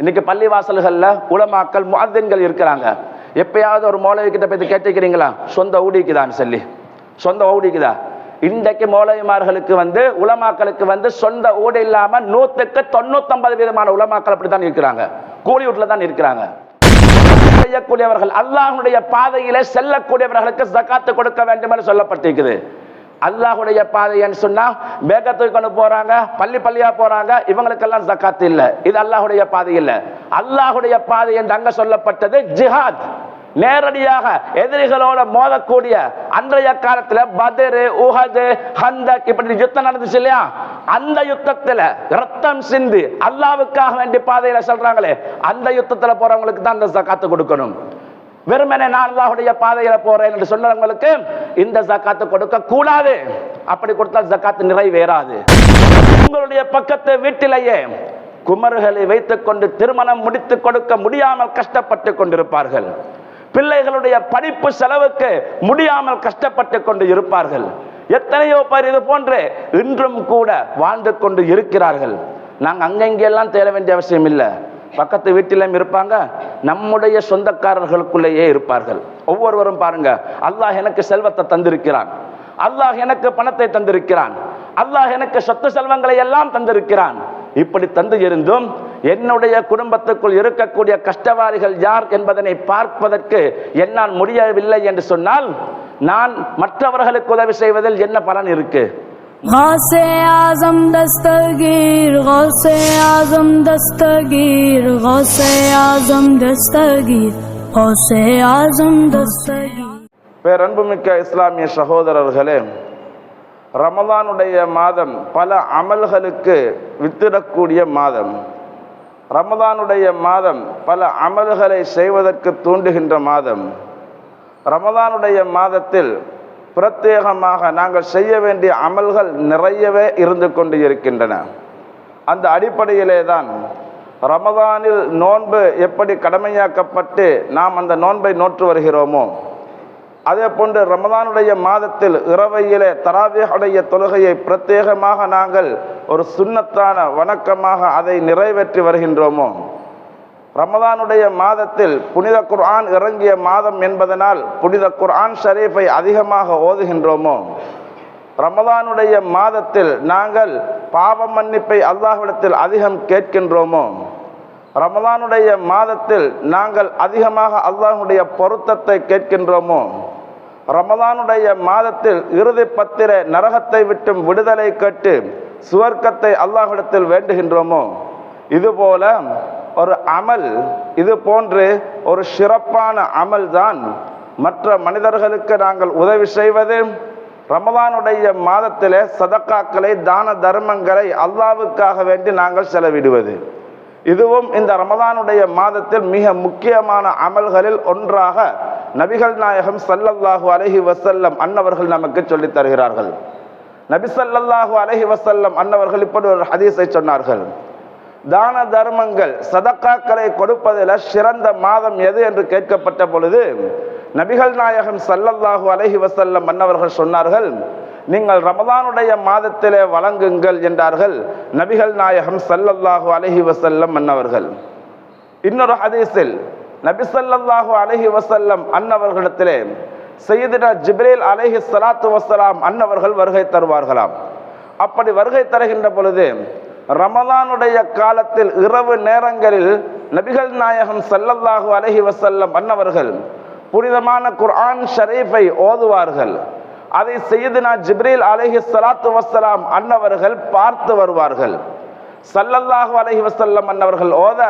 இன்னைக்கு பள்ளி வாசல்கள்ல உலமாக்கள் முஅத்தின்கள் இருக்கிறாங்க. எப்பயாவது ஒரு மோளவி கிட்ட போய் கேட்டுக்கிறீங்களா? சொந்த ஊடிக்குதான்னு சொல்லி. சொந்த ஊடிக்குதா? இன்றைக்கு மோலவிமார்களுக்கு வந்து உலமாக்களுக்கு வந்து சொந்த ஊடு இல்லாம நூத்துக்கு தொண்ணூத்தொன்பது விதமான உலமாக்கள் அப்படித்தான் இருக்கிறாங்க. கூலி வீட்டுல தான் இருக்கிறாங்க. செய்யக்கூடியவர்கள் அல்லாஹனுடைய பாதையிலே செல்லக்கூடியவர்களுக்கு ஜகாத்து கொடுக்க வேண்டும் என்று சொல்லப்பட்டிருக்குது. அல்லாஹுடைய பாதைன்னு சொன்னா மேகத்துக்கு போறாங்க பள்ளி பள்ளியா போறாங்க இவங்களுக்கெல்லாம் ஜக்காத்து இல்ல. இது அல்லாஹ்வுடைய பாதை இல்ல. அல்லாஹுடைய பாதை என்று அங்க சொல்லப்பட்டது ஜிஹாத். நேரடியாக எதிரிகளோட மோதக்கூடிய அன்றைய காலத்துல பதரு உஹது ஹந்தக் இப்படி யுத்தம் நடந்துச்சு இல்லையா? அந்த யுத்தத்துல ரத்தம் சிந்து அல்லாவுக்காக வேண்டிய பாதையில சொல்றாங்களே அந்த யுத்தத்துல போறவங்களுக்கு தான் அந்த காத்து கொடுக்கணும். வெறுமனே நான் அல்லாஹுடைய பாதையில போறேன் என்று சொன்னவங்களுக்கு இந்த ஜக்காத்து கொடுக்க கூடாது. அப்படி கொடுத்தால் ஜக்காத்து நிறைவேறாது. உங்களுடைய பக்கத்து வீட்டிலேயே குமர்களை வைத்துக் கொண்டு திருமணம் முடித்து கொடுக்க முடியாமல் கஷ்டப்பட்டு கொண்டிருப்பார்கள். பிள்ளைகளுடைய படிப்பு செலவுக்கு முடியாமல் கஷ்டப்பட்டு கொண்டு இருப்பார்கள். எத்தனையோ பேர் இது போன்று இன்றும் கூட வாழ்ந்து கொண்டு இருக்கிறார்கள். நாங்கள் அங்கெங்கெல்லாம் தேட வேண்டிய அவசியம் இல்லை. பக்கத்து வீட்டிலும் இருப்பாங்க நம்முடைய சொந்தக்காரர்களுக்குள்ளேயே இருப்பார்கள். ஒவ்வொருவரும் பாருங்க அல்லாஹ் எனக்கு செல்வத்தை தந்திருக்கிறான். அல்லாஹ் எனக்கு பணத்தை தந்திருக்கிறான். அல்லாஹ் எனக்கு சொத்து செல்வங்களை எல்லாம் தந்திருக்கிறான். இப்படி தந்து இருந்தும் என்னுடைய குடும்பத்துக்குள் இருக்கக்கூடிய கஷ்டவாரிகள் யார் என்பதனை பார்ப்பதற்கு என்னால் முடியவில்லை என்று சொன்னால் நான் மற்றவர்களுக்கு உதவி செய்வதில் என்ன பலன் இருக்கு? غوث اعظم دستگیر غوث اعظم دستگیر غوث اعظم دستگیر غوث اعظم دستگیر பேரன்புமிக்க இஸ்லாமிய சகோதரர்களே ரமலானுடைய மாதம் பல அமல்களுக்கு வித்திடக்கூடிய மாதம் ரமலானுடைய மாதம் பல அமல்களை செய்வதற்கு தூண்டுகின்ற மாதம் ரமலானுடைய மாதத்தில் பிரத்யேகமாக நாங்கள் செய்ய வேண்டிய அமல்கள் நிறையவே இருந்து கொண்டு இருக்கின்றன. அந்த அடிப்படையிலே தான் ரமதானில் நோன்பு எப்படி கடமையாக்கப்பட்டு நாம் அந்த நோன்பை நோற்று வருகிறோமோ அதே போன்று ரமதானுடைய மாதத்தில் இரவையிலே தராவியுடைய தொழுகையை பிரத்யேகமாக நாங்கள் ஒரு சுண்ணத்தான வணக்கமாக அதை நிறைவேற்றி வருகின்றோமோ ரமதானுடைய மாதத்தில் புனித குர்ஆன் இறங்கிய மாதம் என்பதனால் புனித குர்ஆன் ஷரீஃபை அதிகமாக ஓதுகின்றோமோ? ரமதானுடைய மாதத்தில் நாங்கள் பாவ மன்னிப்பை அல்லாஹ்விடத்தில் அதிகம் கேட்கின்றோமோ? ரமதானுடைய மாதத்தில் நாங்கள் அதிகமாக அல்லாஹுடைய பொருத்தத்தை கேட்கின்றோமோ? ரமதானுடைய மாதத்தில் இறுதி பத்திர நரகத்தை விட்டும் விடுதலை கேட்டு சுவர்க்கத்தை அல்லாஹ்விடத்தில் வேண்டுகின்றோமோ? இதுபோல ஒரு அமல் இது போன்று ஒரு சிறப்பான அமல் தான் மற்ற மனிதர்களுக்கு நாங்கள் உதவி செய்வது. ரமதானுடைய மாதத்திலே சதக்காக்களை தான தர்மங்களை அல்லாவுக்காக வேண்டி நாங்கள் செலவிடுவது. இதுவும் இந்த ரமதானுடைய மாதத்தில் மிக முக்கியமான அமல்களில் ஒன்றாக நபிகள் நாயகம் சல்லல்லாஹு அலஹி வசல்லம் அன்னவர்கள் நமக்கு சொல்லித் தருகிறார்கள். நபி ஸல்லல்லாஹு அலஹி வசல்லம் அன்னவர்கள் இப்படி ஒரு ஹதீஸை சொன்னார்கள். தான தர்மங்கள் சதக்காக்களை கொடுப்பதில் சிறந்த மாதம் எது என்று கேட்கப்பட்ட பொழுது நபிகள் நாயகம் சல்லல்லாஹு அலஹி வசல்லம் மன்னவர்கள் சொன்னார்கள் நீங்கள் ரமதானுடைய மாதத்திலே வழங்குங்கள் என்றார்கள் நபிகள் நாயகம் சல்லல்லாஹு அலஹி வசல்லம் மன்னவர்கள். இன்னொரு ஹதீஸில் நபி ஸல்லல்லாஹு வசல்லம் அன்னவர்களிடத்திலே சையதுனா ஜிப்ரேல் அலஹி சலாத்து வசலாம் அன்னவர்கள் வருகை தருவார்களாம். அப்படி வருகை தருகின்ற பொழுது ரமதானுடைய காலத்தில் இரவு நேரங்களில் நபிகள் நாயகம் சல்லல்லாஹு அலைஹி வசல்லம் அன்னவர்கள் புனிதமான குர்ஆன் ஷரீஃபை ஓதுவார்கள். அதை செய்துனா ஜிப்ரீல் அலஹி சலாத்து வசலாம் அன்னவர்கள் பார்த்து வருவார்கள். சல்லல்லாஹு அலஹி வசல்லம் அன்னவர்கள் ஓத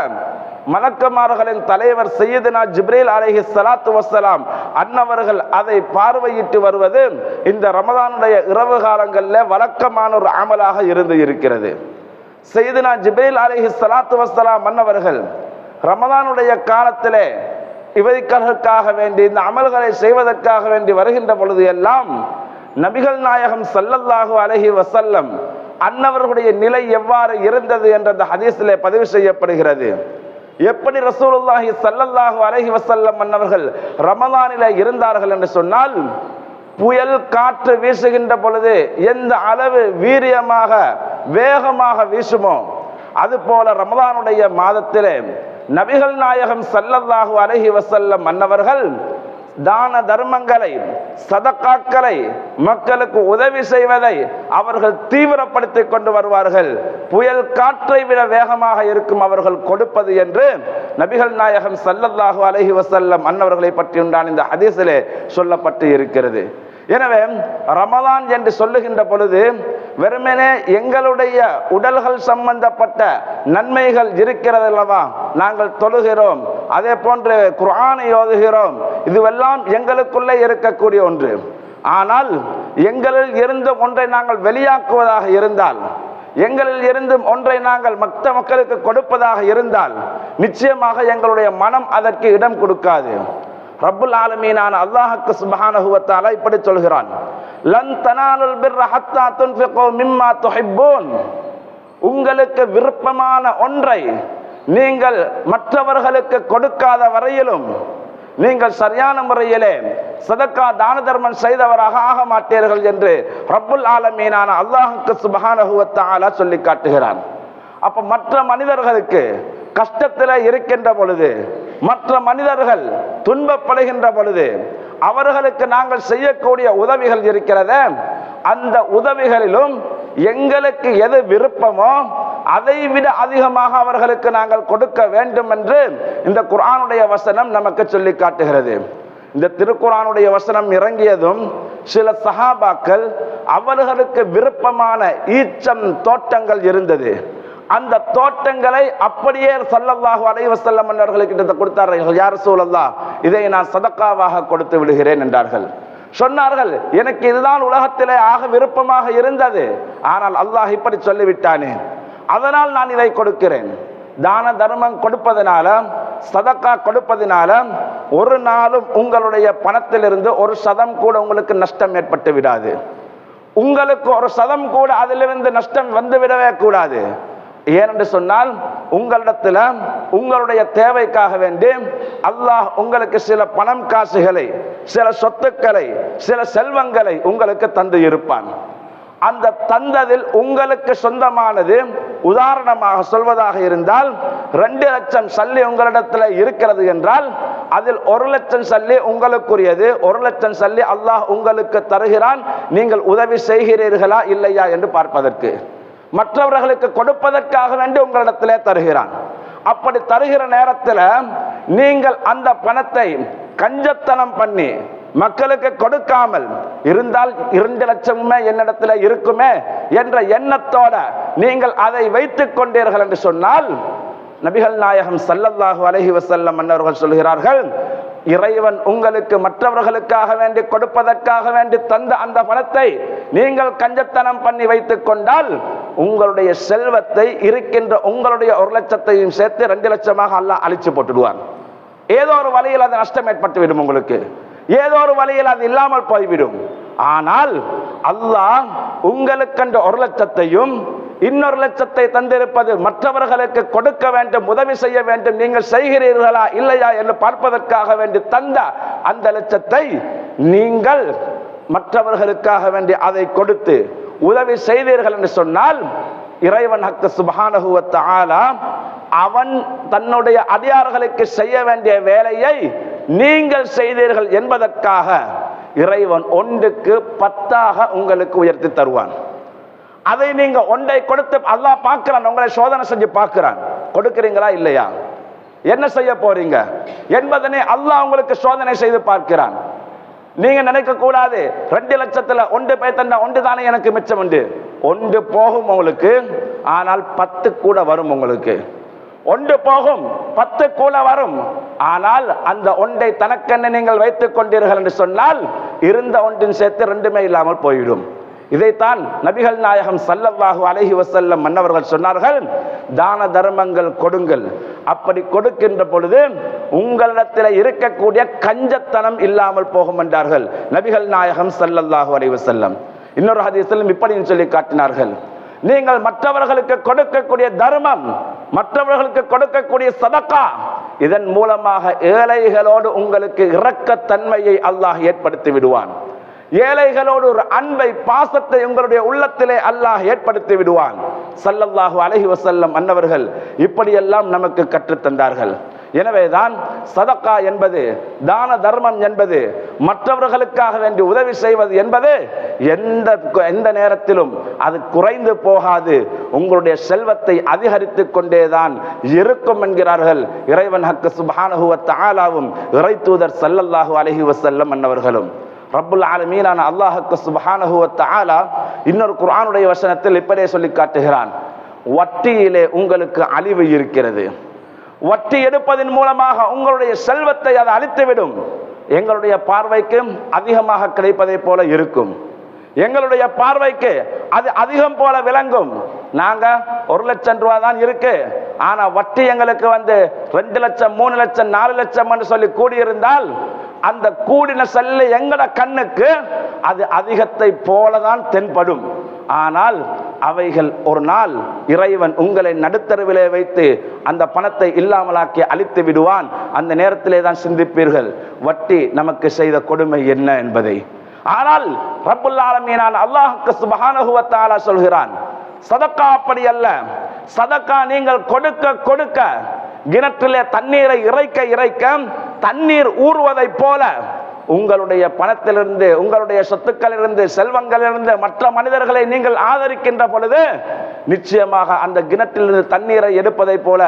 மலக்கமார்களின் தலைவர் செய்யதுனா ஜிப்ரீல் அலஹி சலாத்து வசலாம் அன்னவர்கள் அதை பார்வையிட்டு வருவது இந்த ரமதானுடைய இரவு காலங்களில் வழக்கமான ஒரு அமலாக இருந்து இருக்கிறது. செய்துனா ஜிபேல் அலைஹி சலாத்து வசலாம் மன்னவர்கள் ரமதானுடைய காலத்திலே இவைகளுக்காக வேண்டி இந்த அமல்களை செய்வதற்காக வேண்டி வருகின்ற பொழுது எல்லாம் நபிகள் நாயகம் சல்லல்லாஹு அலஹி வசல்லம் அன்னவர்களுடைய நிலை எவ்வாறு இருந்தது என்ற அந்த ஹதீஸிலே பதிவு செய்யப்படுகிறது. எப்படி ரசூலுல்லாஹி சல்லல்லாஹு அலஹி வசல்லம் அன்னவர்கள் ரமதானில இருந்தார்கள் என்று சொன்னால் புயல் காற்று வீசுகின்ற பொழுது எந்த அளவு வீரியமாக வேகமாக வீசுமோ அதுபோல ரமதானுடைய மாதத்திலே நபிகள் நாயகம் ஸல்லல்லாஹு அலைஹி வஸல்லம் மன்னவர்கள் தான தர்மங்களை சதக்காக்களை மக்களுக்கு உதவி செய்வதை அவர்கள் தீவிரப்படுத்தி கொண்டு வருவார்கள். புயல் காற்றை விட வேகமாக இருக்கும் அவர்கள் கொடுப்பது என்று நபிகள் நாயகம் ஸல்லல்லாஹு அலைஹி வஸல்லம் அன்னவர்களை பற்றி உண்டான இந்த ஹதீஸிலே சொல்லப்பட்டு இருக்கிறது. எனவே ரமலான் என்று சொல்லுகின்ற பொழுது வெறுமனே எங்களுடைய உடல்கள் சம்பந்தப்பட்ட நன்மைகள் இருக்கிறது அல்லவா? நாங்கள் தொழுகிறோம். அதே போன்று குரானை ஓதுகிறோம். இதுவெல்லாம் எங்களுக்குள்ளே இருக்கக்கூடிய ஒன்று. ஆனால் எங்களில் இருந்தும் ஒன்றை நாங்கள் வெளியாக்குவதாக இருந்தால் எங்களில் இருந்தும் ஒன்றை நாங்கள் மற்ற மக்களுக்கு கொடுப்பதாக இருந்தால் நிச்சயமாக எங்களுடைய மனம் அதற்கு இடம் கொடுக்காது. ரப்புல் ஆலமீனான அல்லாஹுக்கு சுப்ஹானஹு இப்படி சொல்கிறான். லன் தனாலுல் பிர்ர ஹத்தா துன்ஃபிகு மிம்மா துஹிப்பூன். உங்களுக்கு விருப்பமான ஒன்றை நீங்கள் மற்றவர்களுக்கு கொடுக்காத வரையிலும் நீங்கள் சரியான முறையிலே சதக்கா தான தர்மம் செய்தவராக ஆக மாட்டீர்கள் என்று ரப்புல் ஆலமீனான அல்லாஹுக்கு சுப்ஹானஹு சொல்லி காட்டுகிறான். அப்ப மற்ற மனிதர்களுக்கு கஷ்டத்தில் இருக்கின்ற பொழுது மற்ற மனிதர்கள் துன்பப்படுகின்ற பொழுது அவர்களுக்கு நாங்கள் செய்யக்கூடிய உதவிகள் இருக்கிறத அந்த உதவிகளிலும் எங்களுக்கு எது விருப்பமோ அதை விட அதிகமாக அவர்களுக்கு நாங்கள் கொடுக்க வேண்டும் என்று இந்த குரானுடைய வசனம் நமக்கு சொல்லி காட்டுகிறது. இந்த திருக்குறானுடைய வசனம் இறங்கியதும் சில சஹாபாக்கள் அவர்களுக்கு விருப்பமான ஈச்சம் தோட்டங்கள் இருந்தது. அந்த தோட்டங்களை அப்படியே சல்லல்லாஹு அலைவசல்லம் அவர்களுக்கிட்ட கொடுத்தார்கள். யார் சூழல்லா இதை நான் சதக்காவாக கொடுத்து விடுகிறேன் என்றார்கள். சொன்னார்கள் எனக்கு இதுதான் உலகத்திலே ஆக விருப்பமாக இருந்தது. ஆனால் அல்லாஹ் இப்படி சொல்லிவிட்டானே. அதனால் நான் இதை கொடுக்கிறேன். தான தர்மம் கொடுப்பதனால சதக்கா கொடுப்பதனால ஒரு நாளும் உங்களுடைய பணத்திலிருந்து ஒரு சதம் கூட உங்களுக்கு நஷ்டம் ஏற்பட்டு விடாது. உங்களுக்கு ஒரு சதம் கூட அதிலிருந்து நஷ்டம் வந்து விடவே கூடாது. ஏனென்று சொன்னால் உங்களிடத்தில் உங்களுடைய தேவைக்காக வேண்டி அல்லாஹ் உங்களுக்கு சில பணம் காசுகளை சில சொத்துக்களை சில செல்வங்களை உங்களுக்கு தந்து இருப்பான். அந்த தந்ததில் உங்களுக்கு சொந்தமானது உதாரணமாக சொல்வதாக இருந்தால் ரெண்டு லட்சம் சல்லி உங்களிடத்தில் இருக்கிறது என்றால் அதில் ஒரு லட்சம் சல்லி உங்களுக்குரியது ஒரு லட்சம் சல்லி அல்லாஹ் உங்களுக்கு தருகிறான் நீங்கள் உதவி செய்கிறீர்களா இல்லையா என்று பார்ப்பதற்கு. மற்றவர்களுக்கு கொடுப்பதற்காக வேண்டி உங்களிடத்திலே தருகிறான். அப்படி தருகிற நேரத்தில் நீங்கள் அந்த பணத்தை கஞ்சத்தனம் பண்ணி மக்களுக்கு கொடுக்காமல் இருந்தால் இரண்டு லட்சமுமே என்னிடத்துல இருக்குமே என்ற எண்ணத்தோட நீங்கள் அதை வைத்துக் கொண்டீர்கள் என்று சொன்னால் நபிகள் நாயகம் சல்லல்லாஹு அலஹி வசல்லம் மன்னர்கள் சொல்கிறார்கள் இறைவன் உங்களுக்கு மற்றவர்களுக்காக வேண்டி கொடுப்பதற்காக வேண்டி தந்த அந்த பணத்தை நீங்கள் கஞ்சத்தனம் பண்ணி வைத்துக் கொண்டால் உங்களுடைய செல்வத்தை இருக்கின்ற உங்களுடைய ஒரு லட்சத்தையும் சேர்த்து ரெண்டு லட்சமாக அல்லாஹ் அழிச்சு போட்டுடுவான். ஏதோ ஒரு வழியில் அது நஷ்டம் ஏற்பட்டு விடும் உங்களுக்கு. ஏதோ ஒரு வழியில் அது இல்லாமல் போய்விடும். ஆனால் அல்லாஹ் உங்களுக்கென்ற ஒரு லட்சத்தையும் இன்னொரு லட்சத்தை தந்திருப்பது மற்றவர்களுக்கு கொடுக்க வேண்டும் உதவி செய்ய வேண்டும் நீங்கள் செய்கிறீர்களா இல்லையா என்று பார்ப்பதற்காக வேண்டி தந்த அந்த லட்சத்தை நீங்கள் மற்றவர்களுக்காக வேண்டி அதை கொடுத்து உதவி செய்தீர்கள் என்று சொன்னால் இறைவன் ஹக்கு சுபானகுவத்த வ அவன் தன்னுடைய அதிகாரிகளுக்கு செய்ய வேண்டிய வேலையை நீங்கள் செய்தீர்கள் என்பதற்காக இறைவன் ஒன்றுக்கு பத்தாக உங்களுக்கு உயர்த்தி தருவான். அதை நீங்க ஒன்றை கொடுத்து அல்லா பார்க்கிறான் உங்களை சோதனை செஞ்சு பார்க்கிறான். கொடுக்கிறீங்களா இல்லையா? என்ன செய்ய போறீங்க? என்பதனை அல்லாஹ் உங்களுக்கு சோதனை செய்து பார்க்கிறான். நீங்க நினைக்க கூடாது. ரெண்டு லட்சத்துல ஒன்று பேர் தந்தா ஒன்று தானே எனக்கு மிச்சம் உண்டு. ஒன்று போகும் உங்களுக்கு ஆனால் பத்து கூட வரும் உங்களுக்கு. ஒன்று போகும் பத்து கூட வரும். ஆனால் அந்த ஒன்றை தனக்கென்ன நீங்கள் வைத்துக் கொண்டீர்கள் என்று சொன்னால் இருந்த ஒன்றின் சேர்த்து ரெண்டுமே இல்லாமல் போயிடும் இதைத்தான் நபிகள் நாயகம் சல்லல்லாஹு அலஹி வசல்லம் மன்னவர்கள் சொன்னார்கள் தான தர்மங்கள் கொடுங்கள். அப்படி கொடுக்கின்ற பொழுது உங்களிடத்தில் இருக்கக்கூடிய கஞ்சத்தனம் இல்லாமல் போகும் என்றார்கள் நபிகள் நாயகம் சல்லல்லாஹு அலைஹி வசல்லம் இன்னொரு ஹதீஸிலும் இப்படி சொல்லி காட்டினார்கள் நீங்கள் மற்றவர்களுக்கு கொடுக்கக்கூடிய தர்மம் மற்றவர்களுக்கு கொடுக்கக்கூடிய சதக்கா இதன் மூலமாக ஏழைகளோடு உங்களுக்கு இரக்கத்தன்மையை அல்லாஹ் ஏற்படுத்தி விடுவான். ஏழைகளோடு ஒரு அன்பை பாசத்தை உங்களுடைய உள்ளத்திலே அல்லாஹ் ஏற்படுத்தி விடுவான். சல்லல்லாஹு அலஹி வசல்லம் அன்னவர்கள் இப்படியெல்லாம் நமக்கு கற்றுத்தந்தார்கள். எனவேதான் சதக்கா என்பது தான தர்மம் என்பது மற்றவர்களுக்காக வேண்டி உதவி செய்வது என்பது எந்த எந்த நேரத்திலும் அது குறைந்து போகாது. உங்களுடைய செல்வத்தை அதிகரித்து கொண்டேதான் இருக்கும் என்கிறார்கள் இறைவன் ஹக்கு சுபானஹுவ ஆலாவும் இறை தூதர் சல்லல்லாஹு அலஹி வசல்லம் அன்னவர்களும். ரப்புல் ஆலமீனான அல்லாஹுக்கு சுபஹானஹுவத்த ஆலா இன்னொரு குரானுடைய வசனத்தில் இப்படியே சொல்லி காட்டுகிறான். வட்டியிலே உங்களுக்கு அழிவு இருக்கிறது. வட்டி எடுப்பதன் மூலமாக உங்களுடைய செல்வத்தை அது அழித்துவிடும். எங்களுடைய பார்வைக்கு அதிகமாக கிடைப்பதை போல இருக்கும். எங்களுடைய பார்வைக்கு அது அதிகம் போல விளங்கும். நாங்க ஒரு லட்சம் ரூபா தான் இருக்கு. ஆனா வட்டி எங்களுக்கு வந்து ரெண்டு லட்சம் மூணு லட்சம் நாலு லட்சம் என்று சொல்லி கூடியிருந்தால் அந்த கூடின செல்ல எங்கட கண்ணுக்கு? அது அதிகத்தை போலதான் தென்படும். ஆனால் அவைகள் ஒரு நாள் இறைவன் உங்களை நடுத்தருவிலே வைத்து அந்த பணத்தை இல்லாமலாக்கி அழித்து விடுவான். அந்த நேரத்திலே தான் சிந்திப்பீர்கள். வட்டி நமக்கு செய்த கொடுமை என்ன என்பதை. ஆனால் ரப்புல் ஆலமீனான் அல்லாஹ்வுக்கு சுப்ஹானஹு சொல்கிறான் சதக்கா அப்படி அல்ல. சதக்கா நீங்கள் கொடுக்க கொடுக்க கிணற்றிலே தண்ணீரை இறைக்க இறைக்க தண்ணீர் ஊறுவதைப் போல உங்களுடைய பணத்திலிருந்து உங்களுடைய சொத்துக்களிலிருந்து செல்வங்களிலிருந்து மற்ற மனிதர்களை நீங்கள் ஆதரிக்கின்ற பொழுது நிச்சயமாக அந்த கிணற்றிலிருந்து தண்ணீரை எடுப்பதைப் போல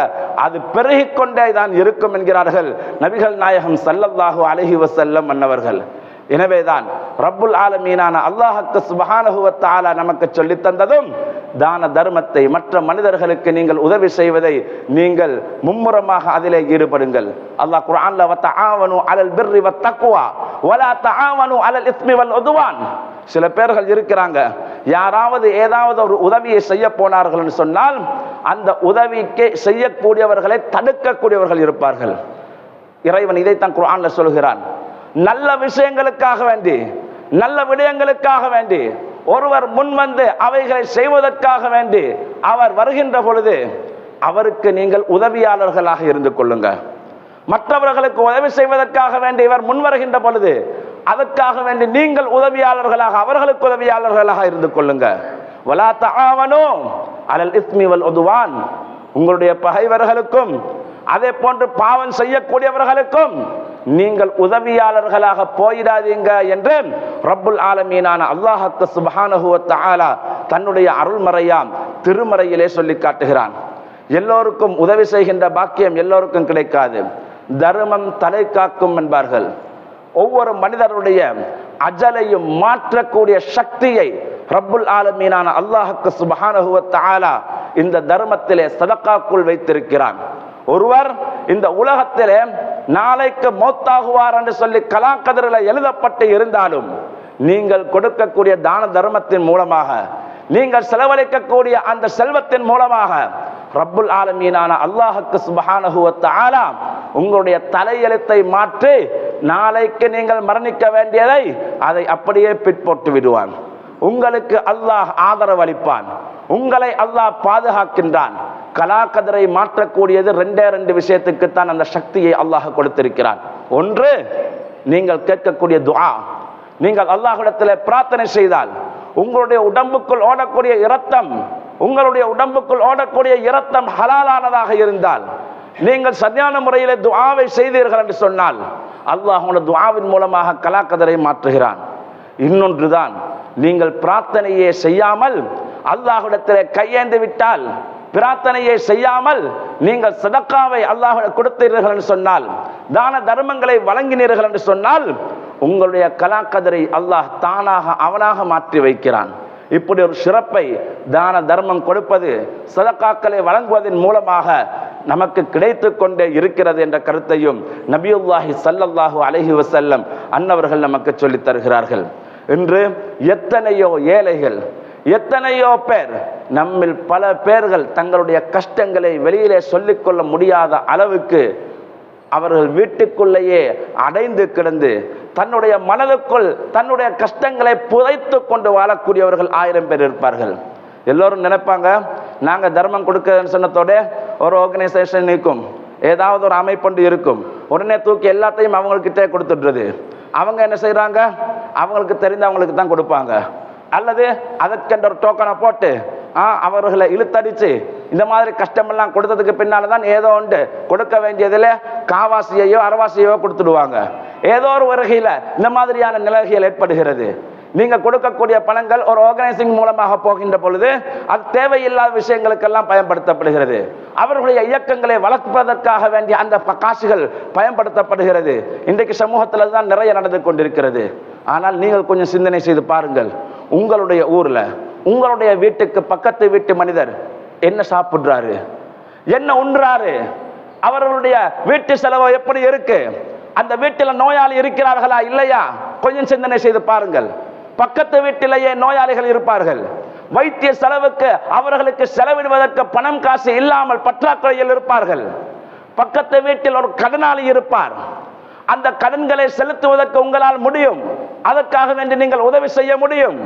அது பெருகிக்கொண்டே தான் இருக்கும் என்கிறார்கள் நபிகள் நாயகம் ஸல்லல்லாஹு அலைஹி வஸல்லம் அன்னவர்கள் எனவேதான் ரப்புல் ஆலமீனான அல்லாஹக்கு சுப்ஹானஹு நமக்கு சொல்லித் தந்ததும் தான தர்மத்தை மற்ற மனிதர்களுக்கு நீங்கள் உதவி செய்வதை நீங்கள் மும்முரமாக அதிலே ஈடுபடுங்கள். அல்லாஹ் குர்ஆன்ல வ அலல் பிர்ரி வத் வலா தஆவனு அலல் இஸ்மி வல் உதுவான். சில பேர்கள் இருக்கிறாங்க யாராவது ஏதாவது ஒரு உதவியை செய்ய போனார்கள்னு சொன்னால் அந்த உதவிக்கு செய்யக்கூடியவர்களை தடுக்கக்கூடியவர்கள் இருப்பார்கள். இறைவன் இதைத்தான் குர்ஆன்ல சொல்கிறான். நல்ல விஷயங்களுக்காக வேண்டி நல்ல விடயங்களுக்காக வேண்டி ஒருவர் முன் வந்து அவைகளை செய்வதற்காக வேண்டி அவர் வருகின்ற பொழுது அவருக்கு நீங்கள் உதவியாளர்களாக இருந்து கொள்ளுங்க மற்றவர்களுக்கு உதவி செய்வதற்காக வேண்டி இவர் முன் வருகின்ற பொழுது அதற்காக வேண்டி நீங்கள் உதவியாளர்களாக அவர்களுக்கு உதவியாளர்களாக இருந்து கொள்ளுங்க அலல் இஸ்மி வல் உதுவான். உங்களுடைய பகைவர்களுக்கும் அதே போன்று பாவம் செய்யக்கூடியவர்களுக்கும் நீங்கள் உதவியாளர்களாக போயிடாதீங்க என்று ரப்புல் ஆலமீனான அல்லாஹ்க்கு சுப்ஹானஹு ஆலா தன்னுடைய அருள்மறையாம் திருமறையிலே சொல்லி காட்டுகிறான். எல்லோருக்கும் உதவி செய்கின்ற பாக்கியம் எல்லோருக்கும் கிடைக்காது. தர்மம் தலை காக்கும் என்பார்கள். ஒவ்வொரு மனிதருடைய அஜலையும் மாற்றக்கூடிய சக்தியை ரப்புல் ஆலமீனான அல்லாஹுக்கு சுப்ஹானஹு ஆலா இந்த தர்மத்திலே சதக்காக்குள் வைத்திருக்கிறான். ஒருவர் இந்த உலகத்திலே நாளைக்கு மௌத்தாகுவார் என்று சொல்லி கலாக்கதிரில் எழுதப்பட்டு இருந்தாலும் நீங்கள் கொடுக்கக்கூடிய தான தர்மத்தின் மூலமாக நீங்கள் செலவழிக்கக்கூடிய அந்த செல்வத்தின் மூலமாக ரப்புல் ஆலமீனான அல்லாஹுக்கு சுபஹானஹு ஆலாம் உங்களுடைய தலையெழுத்தை மாற்றி நாளைக்கு நீங்கள் மரணிக்க வேண்டியதை அதை அப்படியே பிற்போட்டு விடுவான். உங்களுக்கு அல்லாஹ் ஆதரவு அளிப்பான் உங்களை அல்லாஹ் பாதுகாக்கின்றான். கலாக்கதிரை மாற்றக்கூடியது ரெண்டே ரெண்டு விஷயத்துக்குத்தான் அந்த சக்தியை அல்லாஹ் கொடுத்திருக்கிறான். ஒன்று நீங்கள் கேட்கக்கூடிய துஆ. நீங்கள் அல்லாஹிடத்தில் பிரார்த்தனை செய்தால் உங்களுடைய உடம்புக்குள் ஓடக்கூடிய இரத்தம் உங்களுடைய உடம்புக்குள் ஓடக்கூடிய இரத்தம் ஹலாலானதாக இருந்தால் நீங்கள் சரியான முறையில் துஆவை செய்தீர்கள் என்று சொன்னால் அல்லாஹ் உங்களோட துஆவின் மூலமாக கலாக்கதரை மாற்றுகிறான். இன்னொன்றுதான் நீங்கள் பிரார்த்தனையே செய்யாமல் அல்லாஹிடத்தில் கையேந்து விட்டால் பிரார்த்தனையை செய்யாமல் நீங்கள் சதக்காவை அல்லாஹ் கொடுத்தீர்கள் என்று சொன்னால் தான தர்மங்களை வழங்கினீர்கள் என்று சொன்னால் உங்களுடைய கலாக்கதிரை அல்லாஹ் தானாக அவனாக மாற்றி வைக்கிறான். இப்படி ஒரு சிறப்பை தான தர்மம் கொடுப்பது சதக்காக்களை வழங்குவதன் மூலமாக நமக்கு கிடைத்து கொண்டே இருக்கிறது என்ற கருத்தையும் நபியுல்லாஹி சல்லல்லாஹு அலஹி வசல்லம் அன்னவர்கள் நமக்கு சொல்லித் தருகிறார்கள். இன்று எத்தனையோ ஏழைகள் எத்தனையோ பேர் நம்மில் பல பேர்கள் தங்களுடைய கஷ்டங்களை வெளியிலே சொல்லிக்கொள்ள முடியாத அளவுக்கு அவர்கள் வீட்டுக்குள்ளேயே அடைந்து கிடந்து தன்னுடைய மனதுக்குள் தன்னுடைய கஷ்டங்களை புதைத்து கொண்டு வாழக்கூடியவர்கள் ஆயிரம் பேர் இருப்பார்கள். எல்லோரும் நினைப்பாங்க நாங்கள் தர்மம் கொடுக்கறதுன்னு சொன்னதோட ஒரு ஆர்கனைசேஷன் இருக்கும் ஏதாவது ஒரு அமைப்பு இருக்கும். உடனே தூக்கி எல்லாத்தையும் அவங்கக்கிட்டே கொடுத்துடுறது. அவங்க என்ன செய்கிறாங்க அவங்களுக்கு தெரிந்தவங்களுக்கு தான் கொடுப்பாங்க. அல்லது அதற்கென்ற ஒரு டோக்கனை போட்டு ஆ, அவர்களை இழுத்தடிச்சு இந்த மாதிரி கஷ்டமெல்லாம் கொடுத்ததுக்கு பின்னால தான் ஏதோ உண்டு கொடுக்க வேண்டியதில் காவாசியையோ அரவாசியையோ கொடுத்துடுவாங்க. ஏதோ ஒரு வருகையில் இந்த மாதிரியான நிலைகள் ஏற்படுகிறது. நீங்க கொடுக்கக்கூடிய பணங்கள் ஒரு ஆர்கனைசிங் மூலமாக போகின்ற பொழுது அது தேவையில்லாத விஷயங்களுக்கெல்லாம் பயன்படுத்தப்படுகிறது. அவர்களுடைய இயக்கங்களை வளர்ப்பதற்காக வேண்டிய அந்த ப- காசுகள் பயன்படுத்தப்படுகிறது. இன்றைக்கு சமூகத்தில் தான் நிறைய நடந்து கொண்டிருக்கிறது. ஆனால் நீங்கள் கொஞ்சம் சிந்தனை செய்து பாருங்கள். உங்களுடைய ஊர்ல உங்களுடைய வீட்டுக்கு பக்கத்து வீட்டு மனிதர் என்ன சாப்பிடுறாரு? என்ன உண்றாரு? அவர்களுடைய வீட்டு செலவு எப்படி இருக்கு? அந்த வீட்டில் நோயாளி இருக்கிறார்களா இல்லையா? கொஞ்சம் சிந்தனை செய்து பாருங்கள். பக்கத்து வீட்டிலேயே நோயாளிகள் இருப்பார்கள். வைத்திய செலவுக்கு அவர்களுக்கு செலவிடுவதற்கு பணம் காசு இல்லாமல் பற்றாக்குறையில் இருப்பார்கள். பக்கத்து வீட்டில் ஒரு கடனாளி இருப்பார். அந்த கடன்களை செலுத்துவதற்கு உங்களால் முடியும். அதற்காக வேண்டி நீங்கள் உதவி செய்ய முடியும்.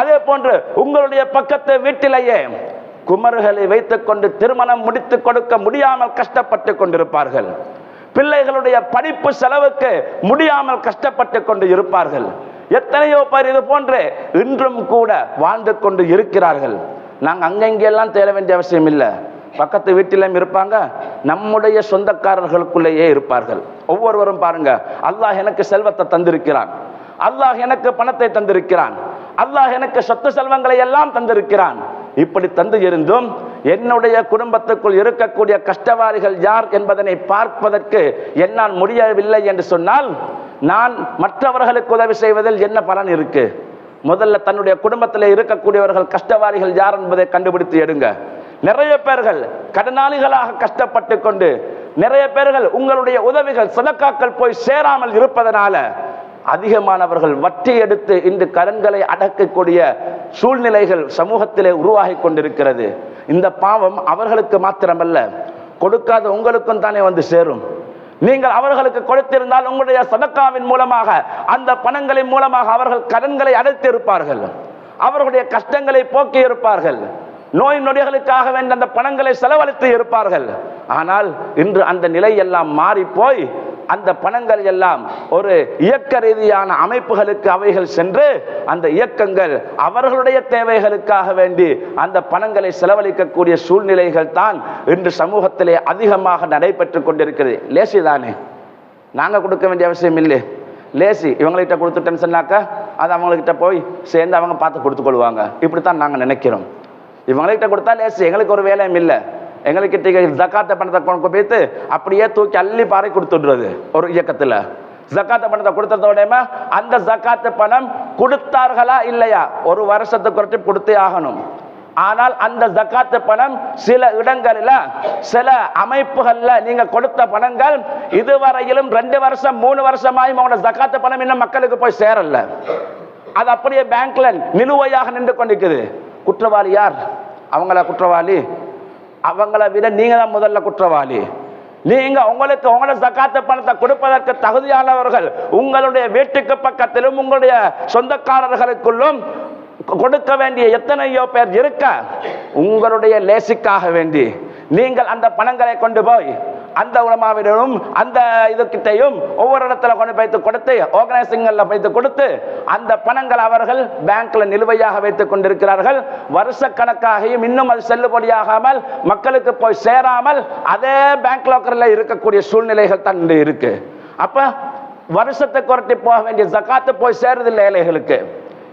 அதே போன்று உங்களுடைய பக்கத்து வீட்டிலேயே குமர்களை வைத்துக்கொண்டு திருமணம் முடித்து கொடுக்க முடியாமல் கஷ்டப்பட்டு கொண்டிருப்பார்கள். பிள்ளைகளுடைய படிப்பு செலவுக்கு முடியாமல் கஷ்டப்பட்டு கொண்டு இருப்பார்கள். எத்தனையோ பேர் இது போன்று இன்றும் கூட வாழ்ந்து கொண்டு இருக்கிறார்கள். நாங்கள் அங்கெங்கெல்லாம் தேட வேண்டிய அவசியம் இல்லை. பக்கத்து வீட்டிலும் இருப்பாங்க. நம்முடைய சொந்தக்காரர்களுக்குள்ளேயே இருப்பார்கள். ஒவ்வொருவரும் பாருங்க. அல்லாஹ் எனக்கு செல்வத்தை தந்திருக்கிறான். அல்லாஹ் எனக்கு பணத்தை தந்திருக்கிறான். அல்லாஹ் எனக்கு சொத்து செல்வங்களை எல்லாம் தந்திருக்கிறான். இப்படி தந்து இருந்தும் என்னுடைய குடும்பத்துக்குள் இருக்கக்கூடிய கஷ்டவாரிகள் யார் என்பதனை பார்ப்பதற்கு என்னால் முடியவில்லை என்று சொன்னால் நான் மற்றவர்களுக்கு உதவி செய்வதில் என்ன பலன் இருக்கு? முதல்ல தன்னுடைய குடும்பத்தில் இருக்கக்கூடியவர்கள் கஷ்டவாரிகள் யார் என்பதை கண்டுபிடித்து எடுங்க. நிறைய பேர்கள் கடனாளிகளாக கஷ்டப்பட்டு கொண்டு நிறைய பேர்கள் உங்களுடைய உதவிகள் சதக்காக்கள் போய் சேராமல் இருப்பதனால அதிகமானவர்கள் வட்டி எடுத்து இன்று கடன்களை அடக்கக்கூடிய சூழ்நிலைகள் சமூகத்திலே உருவாகி கொண்டிருக்கிறது. இந்த பாவம் அவர்களுக்கு மாத்திரமல்ல கொடுக்காத உங்களுக்கும் தானே வந்து சேரும். நீங்கள் அவர்களுக்கு கொடுத்திருந்தால் உங்களுடைய சதக்காவின் மூலமாக அந்த பணங்களின் மூலமாக அவர்கள் கடன்களை அடைத்து இருப்பார்கள் அவர்களுடைய கஷ்டங்களை போக்கி இருப்பார்கள். நோய் நொடிகளுக்காக வேண்டிய அந்த பணங்களை செலவழித்து இருப்பார்கள். ஆனால் இன்று அந்த நிலை எல்லாம் மாறி போய் அந்த பணங்கள் எல்லாம் ஒரு இயக்க ரீதியான அமைப்புகளுக்கு அவைகள் சென்று அந்த இயக்கங்கள் அவர்களுடைய தேவைகளுக்காக வேண்டி அந்த பணங்களை செலவழிக்கக்கூடிய சூழ்நிலைகள் தான் இன்று சமூகத்திலே அதிகமாக நடைபெற்று கொண்டிருக்கிறது. லேசி தானே? நாங்கள் கொடுக்க வேண்டிய அவசியம் இல்லை. லேசி இவங்கள்கிட்ட கொடுத்துட்டேன்னு சொன்னாக்கா அது அவங்கக்கிட்ட போய் சேர்ந்து அவங்க பார்த்து கொடுத்துக்கொள்வாங்க இப்படித்தான் நாங்கள் நினைக்கிறோம். இவங்கள்கிட்ட கொடுத்தா லேசி எங்களுக்கு ஒரு வேலையும் இல்லை. எங்களுக்கிட்ட ஜக்காத்த பணத்தை கொண்டு போய்த்து அப்படியே தூக்கி அள்ளி பாறை கொடுத்துடுறது ஒரு இயக்கத்தில். ஜக்காத்த பணத்தை கொடுத்ததோடையுமே அந்த ஜக்காத்து பணம் கொடுத்தார்களா இல்லையா? ஒரு வருஷத்துக்கு ஒரு கொடுத்தே ஆகணும். ஆனால் அந்த ஜக்காத்து பணம் சில இடங்களில் சில அமைப்புகள்ல நீங்க கொடுத்த பணங்கள் இதுவரையிலும் ரெண்டு வருஷம் மூணு வருஷமாயும் உங்களோட ஜக்காத்து பணம் இன்னும் மக்களுக்கு போய் சேரல. அது அப்படியே பேங்க்ல நிலுவையாக நின்று கொண்டிருக்குது. குற்றவாளி யார்? அவங்கள குற்றவாளி? அவங்கள விட நீங்கள் தான் முதல்ல குற்றவாளி. நீங்க உங்களுக்கு உங்களோட ஜக்காத்து பணத்தை கொடுப்பதற்கு தகுதியானவர்கள் உங்களுடைய வீட்டுக்கு பக்கத்திலும் உங்களுடைய சொந்தக்காரர்களுக்குள்ளும் கொடுக்க வேண்டிய எத்தனையோ பேர் இருக்க உங்களுடைய லேசிக்காக வேண்டி நீங்கள் அந்த பணங்களை கொண்டு போய் அந்த உலமாவிடமும் அந்த இதுக்கிட்டையும் ஒவ்வொரு இடத்துல கொண்டு போய்த்து கொடுத்து ஆர்கனைசிங்கில் போய்த்து கொடுத்து அந்த பணங்கள் அவர்கள் பேங்க்ல நிலுவையாக வைத்துக் கொண்டிருக்கிறார்கள். வருஷ கணக்காகையும் இன்னும் அது செல்லுபடியாகாமல் மக்களுக்கு போய் சேராமல் அதே பேங்க் லாக்கரில் இருக்கக்கூடிய சூழ்நிலைகள் தான் இருக்கு. அப்ப வருஷத்தை குரட்டி போக வேண்டிய ஜக்காத்து போய் சேருதில்லை ஏழைகளுக்கு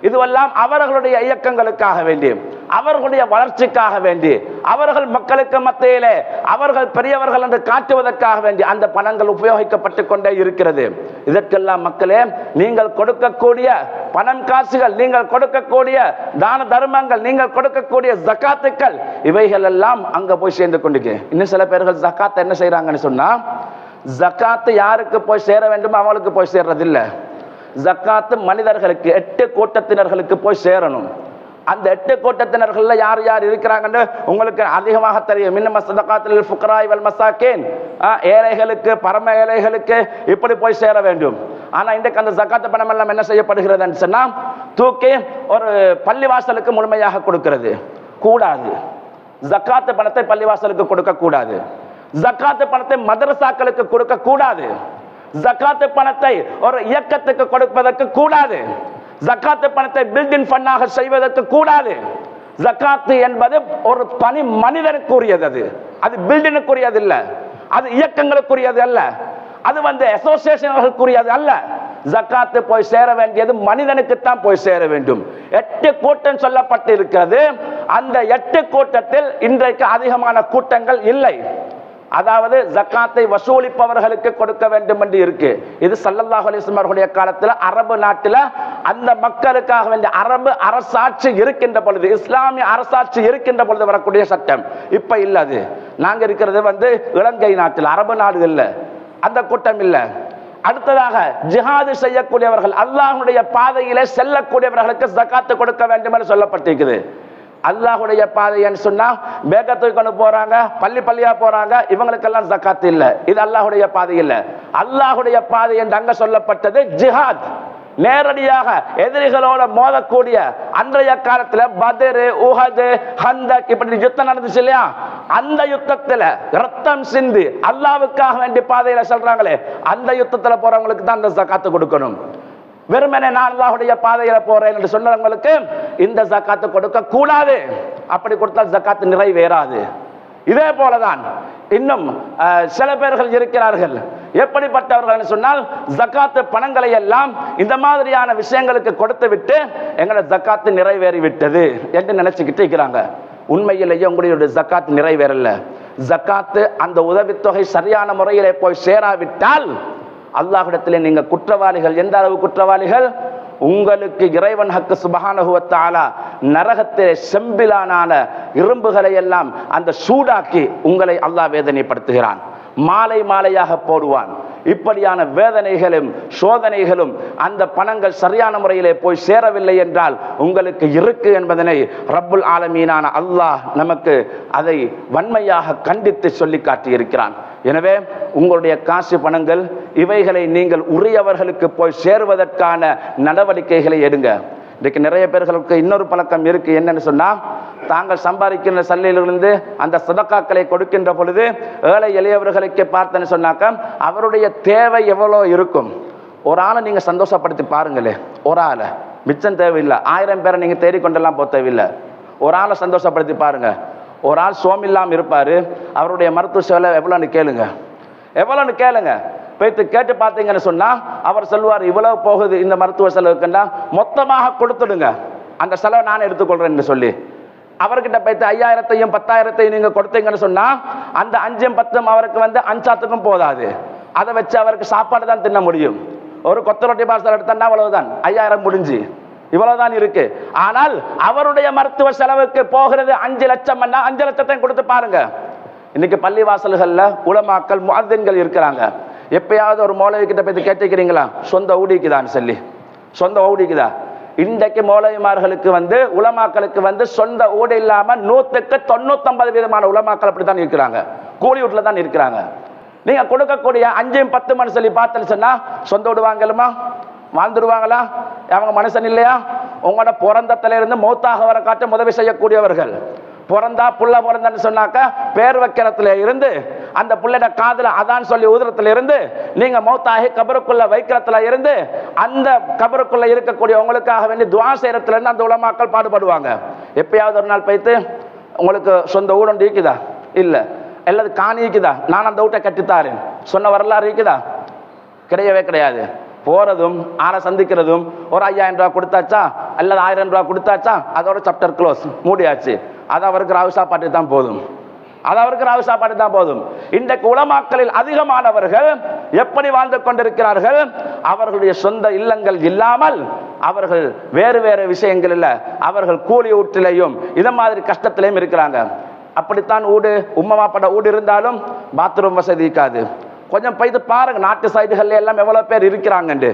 இதுவெல்லாம் அவர்களுடைய இயக்கங்களுக்காக வேண்டி. அவர்களுடைய வளர்ச்சிக்காக வேண்டி அவர்கள் மக்களுக்கு மத்தியிலே அவர்கள் பெரியவர்கள் என்று காட்டுவதற்காக வேண்டி அந்த பணங்கள் உபயோகிக்கப்பட்டு கொண்டே இருக்கிறது. இதற்கெல்லாம் மக்களே நீங்கள் கொடுக்கக்கூடிய பணம் காசுகள் நீங்கள் கொடுக்கக்கூடிய தான தர்மங்கள் நீங்கள் கொடுக்கக்கூடிய ஜக்காத்துக்கள் இவைகள் எல்லாம் அங்க போய் சேர்ந்து கொண்டிருக்கு. இன்னும் சில பேர்கள் ஜக்காத்தை என்ன செய்யறாங்கன்னு சொன்னா ஜக்காத்து யாருக்கு போய் சேர வேண்டுமோ அவங்களுக்கு போய் சேர்றதில்லை. ஜக்காத்து மனிதர்களுக்கு எட்டு கூட்டத்தினர்களுக்கு போய் சேரணும். அந்த எட்டு கூட்டத்தினர்களில் யார் யார் இருக்கிறாங்கன்னு உங்களுக்கு அதிகமாக தெரியும். இன்னும் சதகாத்தில் ஃபுக்ராய் வல் மசாக்கேன். ஏழைகளுக்கு பரம ஏழைகளுக்கு இப்படி போய் சேர வேண்டும். ஆனா இன்றைக்கு அந்த ஜக்காத்து பணம் எல்லாம் என்ன செய்யப்படுகிறதுன்னு சொன்னா தூக்கி ஒரு பள்ளிவாசலுக்கு முழுமையாக கொடுக்கிறது. கூடாது. ஜக்காத்து பணத்தை பள்ளிவாசலுக்கு கொடுக்க கூடாது ஜக்காத்து பணத்தை மதரசாக்களுக்கு கொடுக்க கூடாது ஜக்காத்து பணத்தை ஒரு இயக்கத்துக்கு கொடுப்பதற்கு கூடாது. ஜக்காத்து பணத்தை பில்டிங் ஃபண்டாக செய்வதற்கு கூடாது. ஜக்காத்து என்பது ஒரு தனி மனிதனுக்குரியது அது. அது பில்டினுக்குரியது இல்ல. அது இயக்கங்களுக்குரியது அல்ல. அது வந்து அசோசியேஷன்களுக்குரியது அல்ல. ஜக்காத்து போய் சேர வேண்டியது மனிதனுக்குத்தான் போய் சேர வேண்டும். எட்டு கூட்டம் சொல்லப்பட்டு இருக்கிறது அந்த எட்டு கூட்டத்தில் இன்றைக்கு அதிகமான கூட்டங்கள் இல்லை. அதாவது ஜக்காத்தை வசூலிப்பவர்களுக்கு கொடுக்க வேண்டும் என்று இருக்கு. இது சல்லல்லாஹ் அலைஹி அவர்களுடைய அரபு நாட்டில் அந்த மக்களுக்காக வேண்டிய அரபு அரசாட்சி இருக்கின்ற பொழுது இஸ்லாமிய அரசாட்சி இருக்கின்ற பொழுது வரக்கூடிய சட்டம். இப்ப இல்ல அது. நாங்க இருக்கிறது வந்து இலங்கை நாட்டில் அரபு நாடு இல்லை அந்த கூட்டம் இல்லை. அடுத்ததாக ஜிஹாது செய்யக்கூடியவர்கள் அல்லாஹனுடைய பாதையிலே செல்லக்கூடியவர்களுக்கு ஜக்காத்து கொடுக்க வேண்டும் என்று சொல்லப்பட்டிருக்குது. அல்லாஹ்வுடைய பாதைன்னு சொன்னா மேகத்துக்கு கொண்டு போறாங்க பள்ளி பள்ளியா போறாங்க இவங்களுக்கெல்லாம் ஜக்காத்து இல்லை. இது அல்லாஹுடைய பாதை இல்ல. அல்லாஹுடைய பாதை என்று அங்க சொல்லப்பட்டது ஜிஹாத். நேரடியாக எதிரிகளோட மோதக்கூடிய அன்றைய காலத்துல பதரு உஹது ஹந்தக் இப்படி யுத்தம் நடந்துச்சு இல்லையா? அந்த யுத்தத்துல ரத்தம் சிந்து அல்லாவுக்காக வேண்டிய பாதையில சொல்றாங்களே அந்த யுத்தத்துல போறவங்களுக்கு தான் அந்த ஜக்காத்து கொடுக்கணும். வெறுமனே நான் அல்லாஹுடைய பாதையில போறேன் என்று சொன்னவங்களுக்கு இந்த ஜக்காத்து கொடுக்க கூடாது. அப்படி கொடுத்தால் ஜக்காத்து நிறைவேறாது. இதே போலதான் இன்னும் அஹ், சில பேர்கள் இருக்கிறார்கள். எப்படிப்பட்டவர்கள் சொன்னால் ஜக்காத்து பணங்களை எல்லாம் இந்த மாதிரியான விஷயங்களுக்கு கொடுத்து விட்டு எங்களோட ஜக்காத்து நிறைவேறி விட்டது என்று நினைச்சுக்கிட்டு இருக்கிறாங்க. உண்மையிலேயே உங்களுடைய ஜக்காத்து நிறைவேறல. ஜக்காத்து அந்த உதவித்தொகை சரியான முறையிலே போய் சேராவிட்டால் அல்லாஹ்விடத்திலே நீங்க குற்றவாளிகள் எந்த அளவு குற்றவாளிகள்? உங்களுக்கு இறைவன் ஹக்கு சுபஹானஹுவத்தாலா நரகத்திலே செம்பிலானான இரும்புகளை எல்லாம் அந்த சூடாக்கி உங்களை அல்லாஹ் வேதனைப்படுத்துகிறான். மாலை மாலையாக போடுவான். இப்படியான வேதனைகளும் சோதனைகளும் அந்த பணங்கள் சரியான முறையிலே போய் சேரவில்லை என்றால் உங்களுக்கு இருக்கு என்பதனை ரப்புல் ஆலமீனான அல்லாஹ் நமக்கு அதை வன்மையாக கண்டித்து சொல்லி காட்டியிருக்கிறான். எனவே உங்களுடைய காசு பணங்கள் இவைகளை நீங்கள் உரியவர்களுக்கு போய் சேருவதற்கான நடவடிக்கைகளை எடுங்க. இன்றைக்கு நிறைய பேர்களுக்கு இன்னொரு பழக்கம் இருக்கு. என்னன்னு சொன்னா தாங்கள் சம்பாதிக்கின்ற சல்லையிலிருந்து அந்த சதக்காக்களை கொடுக்கின்ற பொழுது ஏழை எளியவர்களுக்கு பார்த்தேன்னு சொன்னாக்க அவருடைய தேவை எவ்வளோ இருக்கும்? ஒரு ஆளை நீங்க சந்தோஷப்படுத்தி பாருங்களே. ஒரு ஆளை. மிச்சம் தேவையில்லை. ஆயிரம் பேரை நீங்க தேடிக்கொண்டெல்லாம் போக தேவையில்லை. ஒரு ஆளை சந்தோஷப்படுத்தி பாருங்க. ஒரு ஆள் சோமில்லாமல் இருப்பாரு. அவருடைய மருத்துவ சேவை எவ்வளோன்னு கேளுங்க. எவ்வளோன்னு கேளுங்க. போய்த்து கேட்டு பார்த்தீங்கன்னு சொன்னால் அவர் சொல்லுவார் இவ்வளவு போகுது இந்த மருத்துவ செலவுக்குன்னா மொத்தமாக கொடுத்துடுங்க. அந்த செலவை நான் எடுத்துக்கொள்கிறேன்னு சொல்லி. அவர்கிட்ட போய்த்து ஐயாயிரத்தையும் பத்தாயிரத்தையும் நீங்கள் கொடுத்தீங்கன்னு சொன்னால் அந்த அஞ்சும் பத்தும் அவருக்கு வந்து அஞ்சாத்துக்கும் போதாது. அதை வச்சு அவருக்கு சாப்பாடு தான் தின்ன முடியும். ஒரு கொத்த ரொட்டி பார்சல் எடுத்தோன்னா அவ்வளவுதான். ஐயாயிரம் முடிஞ்சு. இவ்வளவுதான் இருக்கு. ஆனால் அவருடைய மருத்துவ செலவுக்கு போகிறது அஞ்சு லட்சம் அஞ்சு லட்சத்தையும் கொடுத்து பாருங்க. இன்னைக்கு பள்ளி வாசல்கள்ல உலமாக்கள் முஅத்தின்கள் இருக்கிறாங்க. எப்பயாவது ஒரு மௌலவி கிட்ட போய் கேட்டுக்கிறீங்களா சொந்த ஊடிக்குதான்னு சொல்லி. சொந்த ஊடிக்குதா இன்றைக்கு மௌலவிமார்களுக்கு வந்து உலமாக்களுக்கு வந்து சொந்த ஊடு இல்லாம நூத்துக்கு தொண்ணூத்தொன்பது விதமான உலமாக்கள் அப்படித்தான் இருக்கிறாங்க. கூலி வீட்டுல தான் இருக்கிறாங்க. நீங்க கொடுக்கக்கூடிய அஞ்சையும் பத்து மணி சொல்லி பார்த்தேன்னு சொன்னா சொந்த வீடு வாங்கலுமா? வாழ்ந்துடுவாங்களா அவங்க மனுஷன் இல்லையா? உங்களோட பிறந்தத்துல இருந்து மௌத்தாக வர காட்டும் உதவி செய்யக்கூடியவர்கள். பிறந்தா புள்ள பிறந்தன்னு சொன்னாக்கா பேர் வைக்கிறதுல இருந்து அந்த புள்ளைட காதில் அதான் சொல்லி ஊதுறதுல இருந்து நீங்க மௌத்தாகி கபருக்குள்ள வைக்கிறதுல இருந்து அந்த கபருக்குள்ள இருக்கக்கூடிய உங்களுக்காக வேண்டி துவா செய்யறதுல இருந்து அந்த உலமாக்கள் பாடுபடுவாங்க. எப்பயாவது ஒரு நாள் போய்த்து உங்களுக்கு சொந்த ஊடு இருக்குதா? இல்ல. அல்லது காணி இருக்குதா? நான் அந்த வீட்டை கட்டித்தாரேன். சொன்ன வரலாறு இருக்குதா? கிடையவே கிடையாது. போறதும் ஆளை சந்திக்கிறதும் ஒரு ஐயாயிரம் ரூபாய் கொடுத்தாச்சா? அல்லது ஆயிரம் ரூபா கொடுத்தாச்சா? அதோட சாப்டர் க்ளோஸ் மூடியாச்சு. அது அவருக்கு ராவுசா பாட்டு தான் போதும். அது அவருக்கு ராவு சாப்பாடு தான் போதும். இன்றைக்கு உலமாக்களில் அதிகமானவர்கள் எப்படி வாழ்ந்து கொண்டிருக்கிறார்கள்? அவர்களுடைய சொந்த இல்லங்கள் இல்லாமல் அவர்கள் வேறு வேறு விஷயங்களில் அவர்கள் கூலி ஊற்றிலையும் இதை மாதிரி கஷ்டத்திலையும் இருக்கிறாங்க. அப்படித்தான் ஊடு உம்மமாப்பட ஊடு இருந்தாலும் பாத்ரூம் வசதி இருக்காது. கொஞ்சம் போய்த்து பாருங்க நாட்டு சைடுகள்ல எல்லாம் எவ்வளவு பேர் இருக்கிறாங்கண்டு.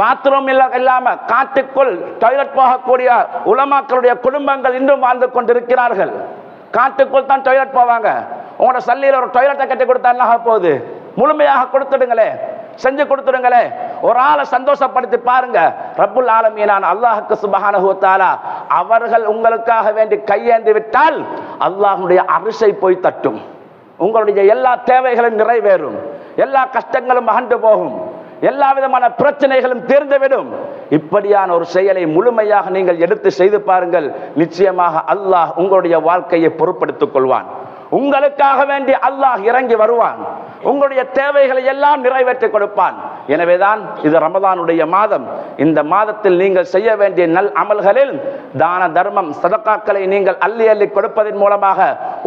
பாத்ரூம் இல்ல இல்லாம காட்டுக்குள் டாய்லெட் போகக்கூடிய உலமாக்களுடைய குடும்பங்கள் இன்றும் வாழ்ந்து கொண்டிருக்கிறார்கள். காட்டுக்குள் தான் டொய்லெட் போவாங்க. உங்களோட சல்லியில் ஒரு டொய்லெட்டை கட்டி கொடுத்தா என்ன போகுது? முழுமையாக கொடுத்துடுங்களே. செஞ்சு கொடுத்துடுங்களே. ஒரு ஆளை சந்தோஷப்படுத்தி பாருங்க. ரப்புல் ஆலமீனான் அல்லாஹுக்கு சுபஹானஹு அவர்கள் உங்களுக்காக வேண்டி கையேந்தி விட்டால் அல்லாஹுடைய அரிசை போய் தட்டும். உங்களுடைய எல்லா தேவைகளும் நிறைவேறும். எல்லா கஷ்டங்களும் அகண்டு போகும். எல்லா விதமான பிரச்சனைகளும் தீர்ந்துவிடும். இப்படியான ஒரு செயலை முழுமையாக நீங்கள் எடுத்து செய்து பாருங்கள். நிச்சயமாக அல்லாஹ் உங்களுடைய வாழ்க்கையை பொருட்படுத்திக் கொள்வான். உங்களுக்காக வேண்டி அல்லாஹ் இறங்கி வருவான். உங்களுடைய தேவைகளை எல்லாம் நிறைவேற்றி கொடுப்பான். எனவேதான் இது ரமதானுடைய மாதம். இந்த மாதத்தில் நீங்கள் செய்ய வேண்டிய நல் அமல்களில் தான தர்மம் சதக்காக்களை நீங்கள் அள்ளி அள்ளி கொடுப்பதன் மூலமாக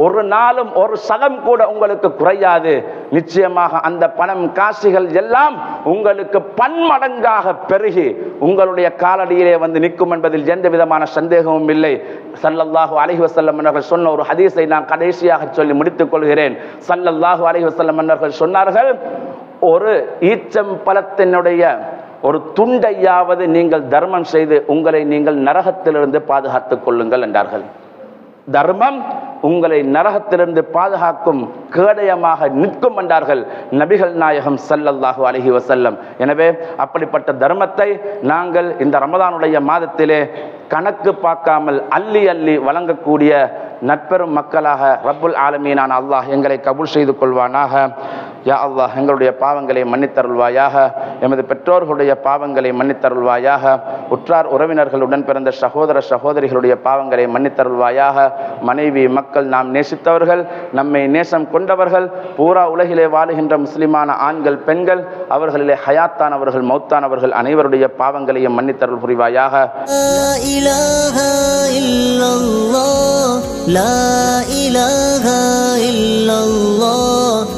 ஒரு நாளும் ஒரு சதம் கூட உங்களுக்கு குறையாது. நிச்சயமாக அந்த பணம் காசுகள் எல்லாம் உங்களுக்கு பன்மடங்காக பெருகி உங்களுடைய காலடியிலே வந்து நிற்கும் என்பதில் எந்த விதமான சந்தேகமும் இல்லை. சல்லல்லாஹு அலிஹசல்லம் சொன்ன ஒரு ஹதீஸை நான் கடைசியாக சொல்லி முடித்துக் கொள்கிறேன். சல்லல்லாஹு அலைஹி வஸல்லம் சொன்னார்கள் ஒரு ஈச்சம் பழத்தினுடைய ஒரு துண்டையாவது நீங்கள் தர்மம் செய்து உங்களை நீங்கள் நரகத்திலிருந்து பாதுகாத்துக் கொள்ளுங்கள் என்றார்கள். தர்மம் உங்களை நரகத்திலிருந்து பாதுகாக்கும் கேடயமாக நிற்கும் என்றார்கள் நபிகள் நாயகம் சல்லல்லாஹு அலைஹி வசல்லம் எனவே அப்படிப்பட்ட தர்மத்தை நாங்கள் இந்த ரமதானுடைய மாதத்திலே கணக்கு பார்க்காமல் அள்ளி அள்ளி வழங்கக்கூடிய நட்பெரும் மக்களாக ரப்புல் ஆலமீனான அல்லாஹ் எங்களை கபூல் செய்து கொள்வானாக. யா அல்லாஹ் எங்களுடைய பாவங்களை மன்னித்தருள்வாயாக எமது பெற்றோர்களுடைய பாவங்களை மன்னித்தருள்வாயாக உற்றார் உறவினர்களுடன் பிறந்த சகோதர சகோதரிகளுடைய பாவங்களை மன்னித்தருள்வாயாக மனைவி மக்கள் நாம் நேசித்தவர்கள் நம்மை நேசம் கொண்டவர்கள் பூரா உலகிலே வாழுகின்ற முஸ்லிமான ஆண்கள் பெண்கள் அவர்களிலே ஹயாத்தானவர்கள் மௌத்தானவர்கள் அனைவருடைய பாவங்களையும் மன்னித்தருள் புரிவாயாக لا إله إلا الله لا إله إلا الله